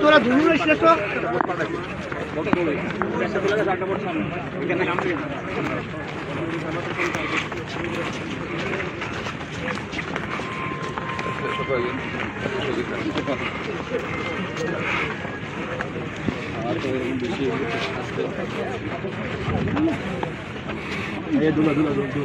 তোরা ধুলু এসে তো এই এ গোলা ধরো ধরো